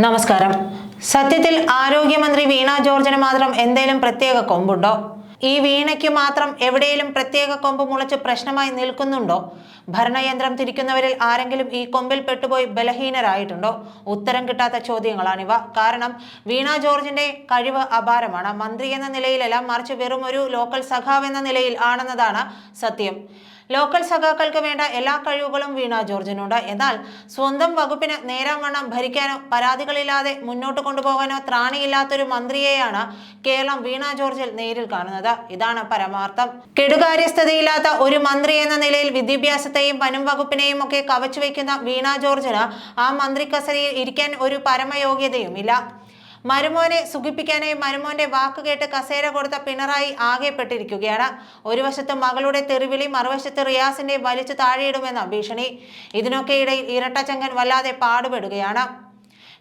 നമസ്കാരം. സത്യത്തിൽ ആരോഗ്യമന്ത്രി വീണ ജോർജിന് മാത്രം എന്തേലും പ്രത്യേക കൊമ്പുണ്ടോ? ഈ വീണയ്ക്ക് മാത്രം എവിടെയെങ്കിലും പ്രത്യേക കൊമ്പ് മുളച്ച് പ്രശ്നമായി നിൽക്കുന്നുണ്ടോ? ഭരണയന്ത്രം തിരിക്കുന്നവരിൽ ആരെങ്കിലും ഈ കൊമ്പിൽ പെട്ടുപോയി ബലഹീനരായിട്ടുണ്ടോ? ഉത്തരം കിട്ടാത്ത ചോദ്യങ്ങളാണിവ. കാരണം വീണ ജോർജിന്റെ കഴിവ് അപാരമാണ്. മന്ത്രി എന്ന നിലയിലല്ല മറിച്ച് വെറും ഒരു ലോക്കൽ സഖാവ് എന്ന നിലയിൽ ആണെന്നതാണ് സത്യം. ലോക്കൽ സഖാക്കൾക്ക് വേണ്ട എല്ലാ കഴിവുകളും വീണ ജോർജിനുണ്ട്. എന്നാൽ സ്വന്തം വകുപ്പിന് നേരം വണ്ണം ഭരിക്കാനോ പരാതികളില്ലാതെ മുന്നോട്ട് കൊണ്ടുപോകാനോ ത്രാണിയില്ലാത്തൊരു മന്ത്രിയെയാണ് കേരളം വീണ ജോർജിൽ നേരിൽ കാണുന്നത്. ഇതാണ് പരമാർത്ഥം. കെടുകാര്യസ്ഥതയില്ലാത്ത ഒരു മന്ത്രി എന്ന നിലയിൽ വിദ്യാഭ്യാസത്തെയും വനം വകുപ്പിനെയും ഒക്കെ കവച്ചു വയ്ക്കുന്ന വീണ ജോർജിന് ആ മന്ത്രി കസരയിൽ ഇരിക്കാൻ ഒരു പരമയോഗ്യതയുമില്ല. മരുമോനെ സുഖിപ്പിക്കാനായി മരുമോന്റെ വാക്ക് കേട്ട് കസേര കൊടുത്ത പിണറായി ആകെപ്പെട്ടിരിക്കുകയാണ്. ഒരു വശത്ത് മകളുടെ തെറിവിളി മറുവശത്ത് റിയാസിന്റെ വലിച്ചു താഴെയിടുമെന്ന ഭീഷണി. ഇതിനൊക്കെ ഇടയിൽ ഇരട്ടച്ചങ്കൻ വല്ലാതെ പാടുപെടുകയാണ്.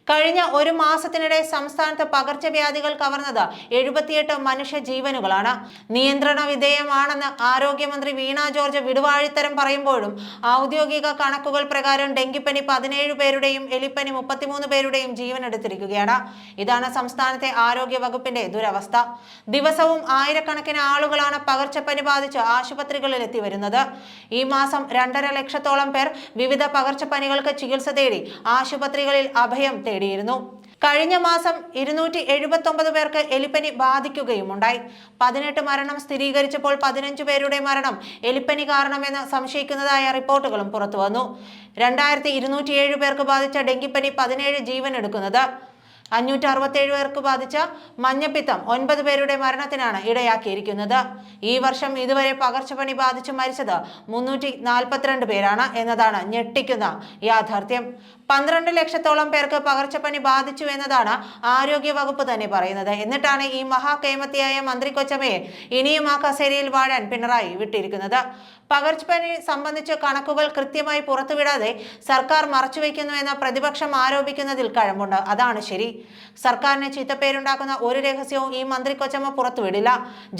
കഴിഞ്ഞ ഒരു മാസത്തിനിടെ സംസ്ഥാനത്ത് പകർച്ചവ്യാധികൾ കവർന്നത് എഴുപത്തിയെട്ട് മനുഷ്യ ജീവനുകളാണ് നിയന്ത്രണ വിധേയമാണെന്ന് ആരോഗ്യമന്ത്രി വീണ ജോർജ് വിടുവാഴിത്തരം പറയുമ്പോഴും ഔദ്യോഗിക കണക്കുകൾ പ്രകാരം ഡെങ്കിപ്പനി പതിനേഴ് പേരുടെയും എലിപ്പനി മുപ്പത്തിമൂന്ന് പേരുടെയും ജീവൻ എടുത്തിരിക്കുകയാണ് ഇതാണ് സംസ്ഥാനത്തെ ആരോഗ്യ വകുപ്പിന്റെ ദുരവസ്ഥ. ദിവസവും ആയിരക്കണക്കിന് ആളുകളാണ് പകർച്ചപ്പനി ബാധിച്ച് ആശുപത്രികളിൽ എത്തി വരുന്നത്. ഈ മാസം രണ്ടര ലക്ഷത്തോളം പേർ വിവിധ പകർച്ചപ്പനികൾക്ക് ചികിത്സ തേടി ആശുപത്രികളിൽ അഭയം തേടിയിരുന്നു കഴിഞ്ഞ മാസം ഇരുന്നൂറ്റി എഴുപത്തി ഒമ്പത് പേർക്ക് എലിപ്പനി ബാധിക്കുകയുമുണ്ടായി. പതിനെട്ട് മരണം സ്ഥിരീകരിച്ചപ്പോൾ പതിനഞ്ച് പേരുടെ മരണം എലിപ്പനി കാരണമെന്ന് സംശയിക്കുന്നതായ റിപ്പോർട്ടുകളും പുറത്തുവന്നു. രണ്ടായിരത്തി ഇരുന്നൂറ്റിയേഴ് പേർക്ക് ബാധിച്ച ഡെങ്കിപ്പനി പതിനേഴ് ജീവൻ എടുക്കുന്നത് അഞ്ഞൂറ്റി അറുപത്തേഴ് പേർക്ക് ബാധിച്ച മഞ്ഞപ്പിത്തം ഒൻപത് പേരുടെ മരണത്തിനാണ് ഇടയാക്കിയിരിക്കുന്നത്. ഈ വർഷം ഇതുവരെ പകർച്ചപ്പനി ബാധിച്ച് മരിച്ചത് മുന്നൂറ്റി നാൽപ്പത്തിരണ്ട് പേരാണ് എന്നതാണ് ഞെട്ടിക്കുന്ന യാഥാർത്ഥ്യം. പന്ത്രണ്ട് ലക്ഷത്തോളം പേർക്ക് പകർച്ചപ്പനി ബാധിച്ചു എന്നതാണ് ആരോഗ്യ വകുപ്പ് തന്നെ പറയുന്നത്. എന്നിട്ടാണ് ഈ മഹാകേമത്തിയായ മന്ത്രി കൊച്ചമ്മയെ ഇനിയും ആ കസേരയിൽ വാഴാൻ പിണറായി വിട്ടിരിക്കുന്നത്. പകർച്ചപ്പനി സംബന്ധിച്ച കണക്കുകൾ കൃത്യമായി പുറത്തുവിടാതെ സർക്കാർ മറച്ചുവെക്കുന്നു എന്ന പ്രതിപക്ഷം ആരോപിക്കുന്നതിൽ കഴമ്പുണ്ട്. അതാണ് ശരി. സർക്കാരിന് ചീത്തപ്പേരുണ്ടാക്കുന്ന ഒരു രഹസ്യവും ഈ മന്ത്രി കൊച്ചമ്മ പുറത്തുവിടില്ല.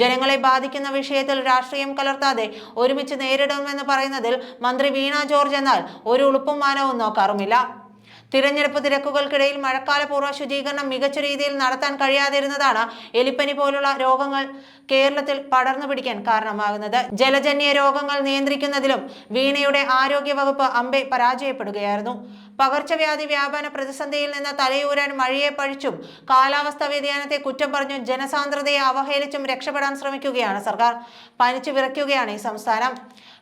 ജനങ്ങളെ ബാധിക്കുന്ന വിഷയത്തിൽ രാഷ്ട്രീയം കലർത്താതെ ഒരുമിച്ച് നേരിടുമെന്ന് പറയുന്നതിൽ മന്ത്രി വീണ ജോർജ് എന്നാൽ ഒരു ഉളുപ്പും മാനവും നോക്കാറുമില്ല. തിരഞ്ഞെടുപ്പ് തിരക്കുകൾക്കിടയിൽ മഴക്കാലപൂർവ ശുചീകരണം മികച്ച രീതിയിൽ നടത്താൻ കഴിയാതിരുന്നതാണ് എലിപ്പനി പോലുള്ള രോഗങ്ങൾ കേരളത്തിൽ പടർന്നു പിടിക്കാൻ കാരണമാകുന്നത്. ജലജന്യ രോഗങ്ങൾ നിയന്ത്രിക്കുന്നതിലും വീണയുടെ ആരോഗ്യ വകുപ്പ് അമ്പെ പരാജയപ്പെടുകയായിരുന്നു. പകർച്ചവ്യാധി വ്യാപന പ്രതിസന്ധിയിൽ നിന്ന് തലയൂരാൻ മഴയെ പഴിച്ചും കാലാവസ്ഥാ വ്യതിയാനത്തെ കുറ്റം പറഞ്ഞും ജനസാന്ദ്രതയെ അവഹേളിച്ചും രക്ഷപ്പെടാൻ ശ്രമിക്കുകയാണ് സർക്കാർ. പനിച്ചു വിറയ്ക്കുകയാണ് ഈ സംസ്ഥാനം.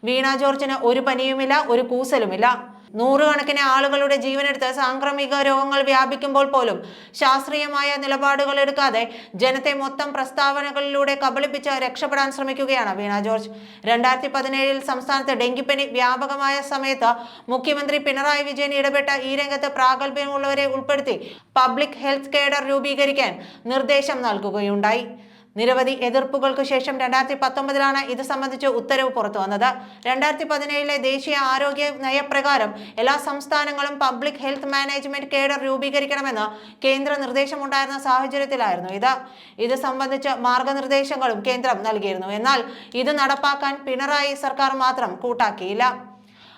വീണ ജോർജിന് ഒരു പനിയുമില്ല ഒരു കൂസലുമില്ല. നൂറുകണക്കിന് ആളുകളുടെ ജീവനെടുത്ത് സാംക്രമിക രോഗങ്ങൾ വ്യാപിക്കുമ്പോൾ പോലും ശാസ്ത്രീയമായ നിലപാടുകൾ എടുക്കാതെ ജനത്തെ മൊത്തം പ്രസ്താവനകളിലൂടെ കബളിപ്പിച്ച് രക്ഷപ്പെടാൻ ശ്രമിക്കുകയാണ് വീണ ജോർജ്. രണ്ടായിരത്തി പതിനേഴിൽ സംസ്ഥാനത്ത് ഡെങ്കിപ്പനി വ്യാപകമായ സമയത്ത് മുഖ്യമന്ത്രി പിണറായി വിജയൻ ഇടപെട്ട ഈ രംഗത്ത് പ്രാഗൽഭ്യമുള്ളവരെ ഉൾപ്പെടുത്തി പബ്ലിക് ഹെൽത്ത് കേഡർ രൂപീകരിക്കാൻ നിർദ്ദേശം നൽകുകയുണ്ടായി. നിരവധി എതിർപ്പുകൾക്ക് ശേഷം രണ്ടായിരത്തി പത്തൊമ്പതിലാണ് ഇത് സംബന്ധിച്ച് ഉത്തരവ് പുറത്തു വന്നത്. രണ്ടായിരത്തി പതിനേഴിലെ ദേശീയ ആരോഗ്യ നയപ്രകാരം എല്ലാ സംസ്ഥാനങ്ങളും പബ്ലിക് ഹെൽത്ത് മാനേജ്മെന്റ് കേഡർ രൂപീകരിക്കണമെന്ന് കേന്ദ്ര നിർദ്ദേശമുണ്ടായിരുന്ന സാഹചര്യത്തിലായിരുന്നു ഇത്. ഇത് സംബന്ധിച്ച് മാർഗനിർദ്ദേശങ്ങളും കേന്ദ്രം നൽകിയിരുന്നു. എന്നാൽ ഇത് നടപ്പാക്കാൻ പിണറായി സർക്കാർ മാത്രം കൂട്ടാക്കിയില്ല.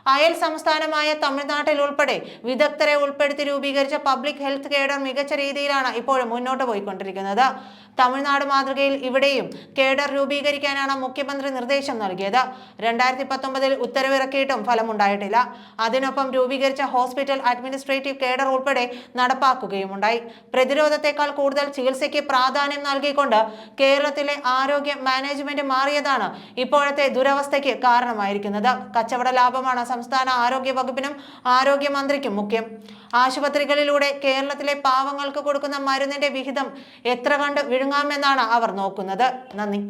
അയൽ സംസ്ഥാനമായ തമിഴ്നാട്ടിൽ ഉൾപ്പെടെ വിദഗ്ധരെ ഉൾപ്പെടുത്തി രൂപീകരിച്ച പബ്ലിക് ഹെൽത്ത് കേഡർ മികച്ച രീതിയിലാണ് ഇപ്പോഴും മുന്നോട്ട് പോയിക്കൊണ്ടിരിക്കുന്നത്. തമിഴ്നാട് മാതൃകയിൽ ഇവിടെയും കേഡർ രൂപീകരിക്കാനാണ് മുഖ്യമന്ത്രി നിർദ്ദേശം നൽകിയത്. രണ്ടായിരത്തി പത്തൊമ്പതിൽ ഉത്തരവിറക്കിയിട്ടും ഫലമുണ്ടായിട്ടില്ല. അതിനൊപ്പം രൂപീകരിച്ച ഹോസ്പിറ്റൽ അഡ്മിനിസ്ട്രേറ്റീവ് കേഡർ ഉൾപ്പെടെ നടപ്പാക്കുകയുമുണ്ടായി. പ്രതിരോധത്തെക്കാൾ കൂടുതൽ ചികിത്സയ്ക്ക് പ്രാധാന്യം നൽകിക്കൊണ്ട് കേരളത്തിലെ ആരോഗ്യ മാനേജ്മെന്റ് മാറിയതാണ് ഇപ്പോഴത്തെ ദുരവസ്ഥയ്ക്ക് കാരണമായിരിക്കുന്നത്. കച്ചവട ലാഭമാണ് സംസ്ഥാന ആരോഗ്യ വകുപ്പിനും ആരോഗ്യമന്ത്രിക്കും മുഖ്യം. ആശുപത്രികളിലൂടെ കേരളത്തിലെ പാവങ്ങൾക്ക് കൊടുക്കുന്ന മരുന്നിന്റെ വിഹിതം എത്ര കണ്ട് വിഴുങ്ങാമെന്നാണ് അവർ നോക്കുന്നത്. നന്ദി.